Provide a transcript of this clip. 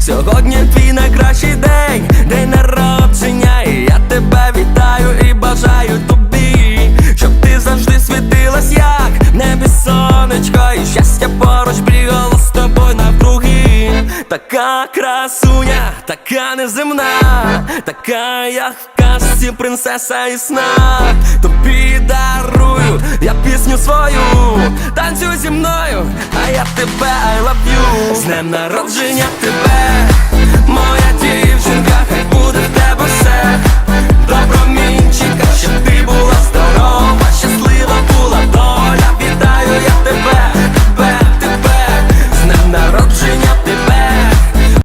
Сьогодні твій найкращий день, день народження, і я тебе вітаю і бажаю тобі, щоб ти завжди світилась, як небі сонечко, і щастя поруч бігало з тобою навкруги. Така красуня, така неземна, така як в казці принцеса і сна. Тобі дарую я пісню свою, танцюй зі мною, а я тебе I love you Śnem na rodzynia typę